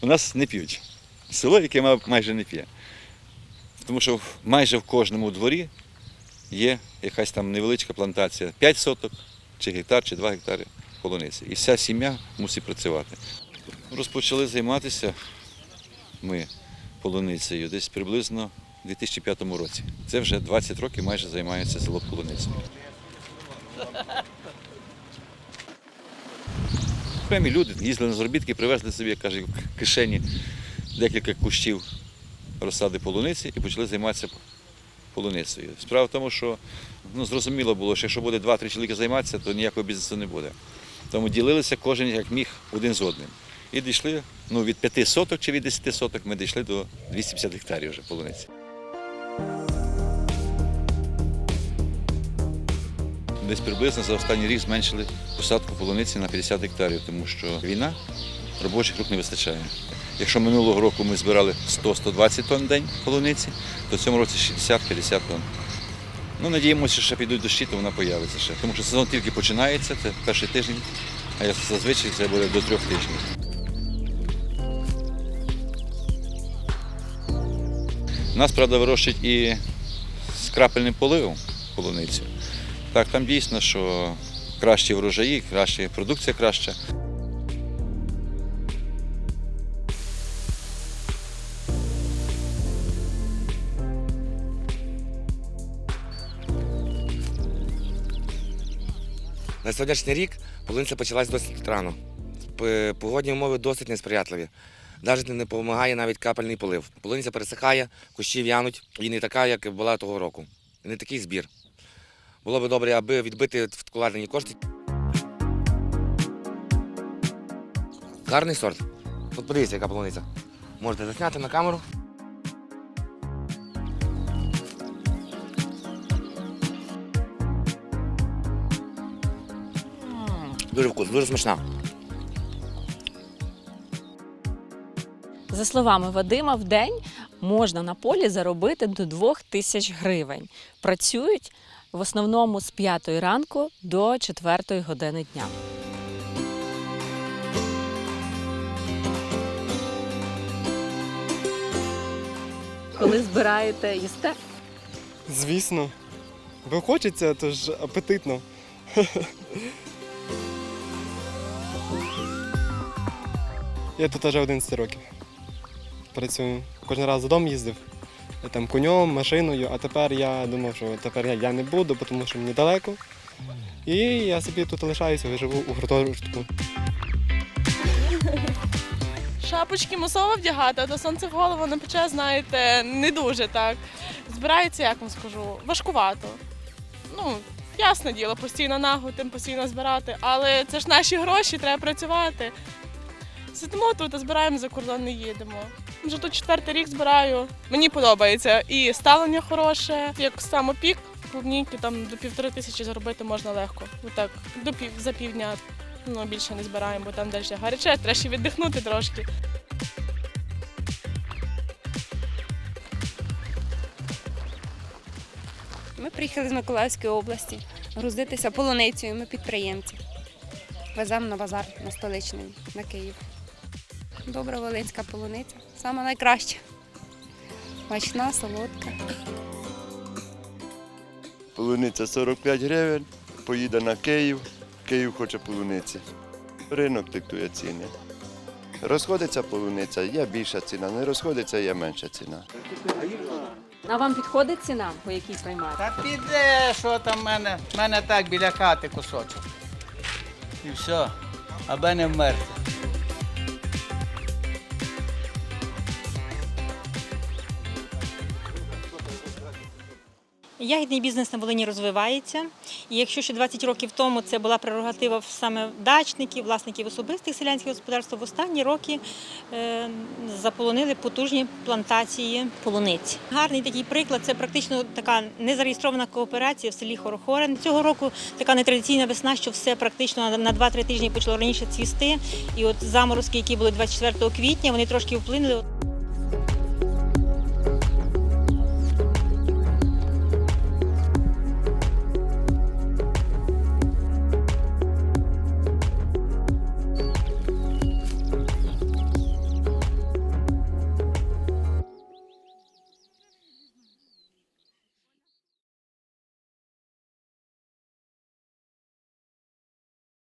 У нас не п'ють. Село, яке майже не п'є. Тому що майже в кожному дворі є якась там невеличка плантація 5 соток, чи гектар, чи 2 гектари полуниці. І вся сім'я мусить працювати. Розпочали займатися ми полуницею десь приблизно у 2005 році. Це вже 20 років майже займається село полуницею. Окремі люди їздили на заробітки, привезли собі, як каже, в кишені декілька кущів розсади полуниці і почали займатися полуницею. Справа в тому, що ну, зрозуміло було, що якщо буде два-три чоловіка займатися, то ніякого бізнесу не буде. Тому ділилися кожен як міг один з одним. І дійшли ну, від 5 соток чи від 10 соток ми дійшли до 250 гектарів вже полуниці. Десь приблизно за останній рік зменшили посадку полуниці на 50 гектарів, тому що війна, робочих рук не вистачає. Якщо минулого року ми збирали 100-120 тонн в день полуниці, то в цьому році 60-50 тонн. Ну, надіємося, що ще підуть дощі, то вона появиться ще. Тому що сезон тільки починається, це перший тиждень, а я- зазвичай це буде до трьох тижнів. Нас, правда, вирощують і з крапельним поливом полуницю. Так, там дійсно, що кращі врожаї, краща продукція краща. На сьогоднішній рік полуниця почалась досить рано. Погодні умови досить несприятливі. Навіть не допомагає навіть капельний полив. Полуниця пересихає, кущі в'януть і не така, як була того року. Не такий збір. Було б добре, аби відбити вкладені кошти. Гарний сорт. От подивіться, яка полуниця. Можете засняти на камеру. Дуже вкус, дуже смачна. За словами Вадима, в день можна на полі заробити до 2 тисяч гривень. Працюють в основному з 5 ранку до 4 години дня. Коли збираєте, їсте? Звісно. Бо хочеться, то ж апетитно. Я тут вже 11 років. Працюю. Кожен раз додому їздив. Там конем, машиною, а тепер я думав, що тепер я- не буду, тому що мені далеко. І я собі тут лишаюся, живу у гуртожитку. Шапочки мусово вдягати, а то сонце в голову не пече, знаєте, не дуже так. Збирається, як вам скажу, важкувато. Ну, ясне діло, постійно нагу, тим постійно збирати, але це ж наші гроші, треба працювати. Сидимо тут, збираємо за кордон, не їдемо. Вже тут четвертий рік збираю. Мені подобається. І ставлення хороше, як самопік, клубніки, там до півтори тисячі заробити можна легко. Отак, до пів за півдня. Ну, більше не збираємо, бо там далі гаряче, треба ще віддихнути трошки. Ми приїхали з Миколаївської області грузитися полуницею. Ми підприємці. Веземо на базар на столичний, на Київ. Добра волинська полуниця. Сама найкраща. Смачна, солодка. Полуниця 45 гривень, поїде на Київ, Київ хоче полуниці. Ринок диктує ціни. Розходиться полуниця, є більша ціна, не розходиться, є менша ціна. А вам підходить ціна, по якій приймаєте? Та піде, що там в мене? В мене так біля хати кусочок. І все, аби не вмерти. Ягідний бізнес на Волині розвивається. І якщо ще 20 років тому це була прерогатива саме дачників, власників особистих селянських господарств, в останні роки е, заполонили потужні плантації полуниці. Гарний такий приклад це практично така незареєстрована кооперація в селі Хорохорин. Цього року така нетрадиційна весна, що все практично на 2-3 тижні почало раніше цвісти. І от заморозки, які були 24 квітня, вони трошки вплинули.